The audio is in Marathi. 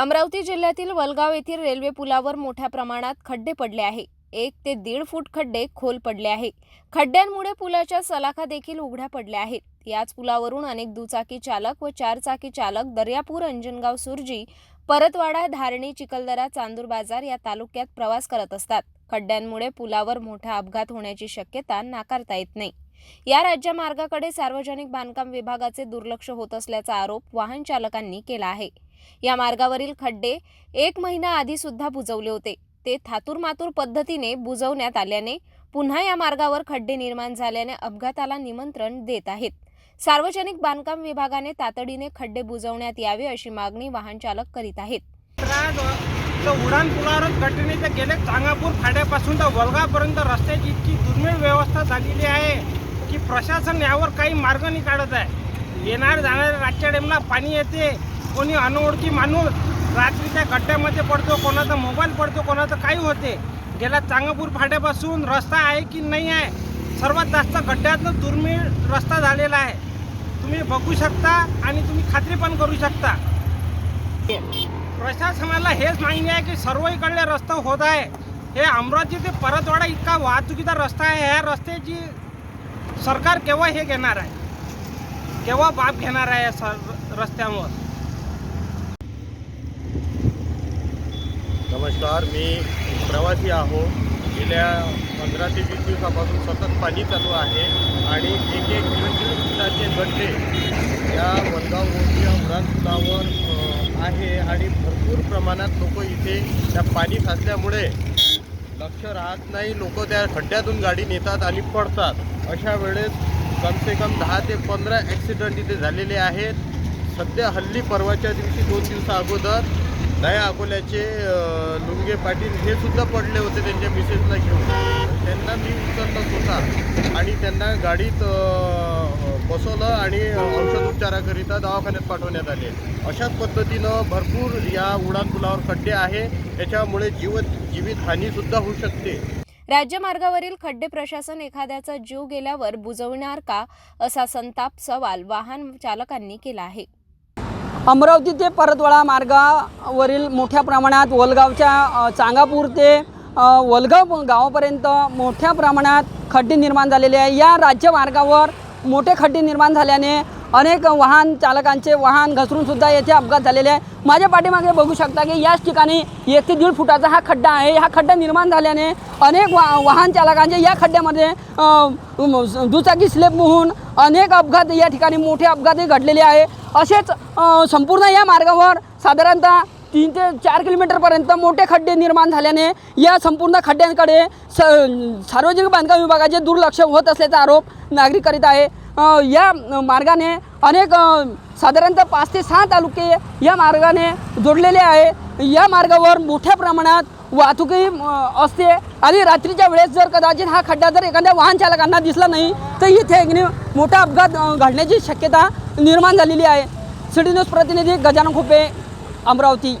अमरावती जिल्ह्यातील वलगाव येथील रेल्वे पुलावर मोठ्या प्रमाणात खड्डे पडले आहे. एक ते दीड फूट खड्डे खोल पडले आहे. खड्ड्यांमुळे पुलाच्या सलाखा देखील उघड्या पडल्या आहेत. याच पुलावरून अनेक दुचाकी चालक व चारचाकी चालक दर्यापूर अंजनगाव सुरजी परतवाडा धारणी चिखलदरा चांदूर बाजार या तालुक्यात प्रवास करत असतात. खड्ड्यांमुळे पुलावर मोठा अपघात होण्याची शक्यता नाकारता येत नाही. या राज्यमार्गाकडे सार्वजनिक बांधकाम विभागाचे दुर्लक्ष होत असल्याचा आरोप वाहन चालकांनी केला आहे. या मार्गावरील खड्डे एक महिना आधी सुद्धा बुजवले होते. ते थातूरमातूर पद्धतीने बुजवण्यात आल्याने पुन्हा या मार्गावर खड्डे निर्माण झाल्याने अपघाताला निमंत्रण देत आहेत. सार्वजनिक बांधकाम विभागाने तातडीने खड्डे बुजवण्यात यावे अशी मागणी वाहन चालक करीत आहेत. आज तर घटने तर गेले चांगापूर फाड्यापासून तर वलगापर्यंत रस्त्याची इतकी दुर्मिळ व्यवस्था झालेली आहे की प्रशासन यावर काही मार्ग नाही काढत आहे. येणार जाणाऱ्या रातच्या डेमला पाणी येते. कोणी अनोळखी माणूस रात्रीच्या गड्ड्यामध्ये पडतो कोणाचा मोबाईल पडतो कोणाचं काही होते. गेल्या चांगापूर फाट्यापासून रस्ता आहे की नाही आहे? सर्वात जास्त गड्ड्यातनं दुर्मिळ रस्ता झालेला आहे. तुम्ही बघू शकता आणि तुम्ही खात्री पण करू शकता. प्रशासनाला हेच मागणी आहे की सर्व इकडले रस्ता होत आहे. हे अमरावती ते परतवाडा इतका वाहतुकीचा रस्ता आहे. ह्या रस्त्याची सरकार केव्हा हे घेणार आहे? केव्हा बाब घेणार आहे या सर रस्त्यावर? नमस्कार मी प्रवासी आहो. गेल्या पंधरा ते वीस दिवसापासून सतत पाणी चालू आहे आणि एक एक किलोमीटर फुटाचे गड्डे या वनगाव मोठ्या उडान आहे आणि भरपूर प्रमाणात लोक इथे त्या पाणी साचल्यामुळे लक्ष राहत नाही. लोक त्या खड्ड्यातून गाडी नेतात आणि पडतात. अशा वेळेस कम से कम दहा ते पंधरा ॲक्सिडंट इथे झालेले आहेत. सध्या हल्ली परवाच्या दिवशी दोन दिवसा अगोदर दया अकोल्याचे लुंगे पाटील हे सुद्धा पडले होते त्यांच्या मिसेसला घेऊन. त्यांना मी उचललं स्वतः. आणि त्यांना गाडीत बसवलं आणि औषधोपचाराकरिता दवाखान्यात पाठवण्यात आले. अशाच पद्धतीनं भरपूर या उडान पुलावर खड्डे आहे. त्याच्यामुळे जीव हानीसुद्धा होऊ शकते. राज्यमार्गावरील खड्डे प्रशासन एखाद्याचा जीव गेल्यावर बुजवणार का असा संताप सवाल वाहन चालकांनी केला आहे. अमरावती ते परतवाडा मार्गावरील मोठ्या प्रमाणात वलगावच्या चांगापूर ते वलगाव गावापर्यंत मोठ्या प्रमाणात खड्डे निर्माण झालेले आहे. या राज्यमार्गावर मोठे खड्डे निर्माण झाल्याने अनेक वाहन चालकांचे वाहन घसरूनसुद्धा येथे अपघात झालेले आहे. माझ्या पाठीमागे बघू शकता की याच ठिकाणी एक ते दीड फुटाचा हा खड्डा आहे. हा खड्डा निर्माण झाल्याने अनेक वा वाहन चालकांचे या खड्ड्यामध्ये दुचाकी स्लेप होऊन अनेक अपघात या ठिकाणी मोठे अपघातही घडलेले आहे. असेच संपूर्ण या मार्गावर साधारणतः तीन ते चार किलोमीटरपर्यंत मोठे खड्डे निर्माण झाल्याने या संपूर्ण खड्ड्यांकडे स सार्वजनिक बांधकाम विभागाचे दुर्लक्ष होत असल्याचा आरोप नागरिक करीत आहे. या मार्गाने अनेक साधारणतः पाच ते सहा तालुके या मार्गाने जोडलेले आहे. या मार्गावर मोठ्या प्रमाणात वाहतुकही असते. आणि रात्रीच्या वेळेस जर कदाचित हा खड्डा जर एखाद्या वाहन चालकांना दिसला नाही तर इथे एक मोठा अपघात घडण्याची शक्यता निर्माण झालेली आहे. सिटी न्यूज प्रतिनिधी गजानन खुपे अमरावती.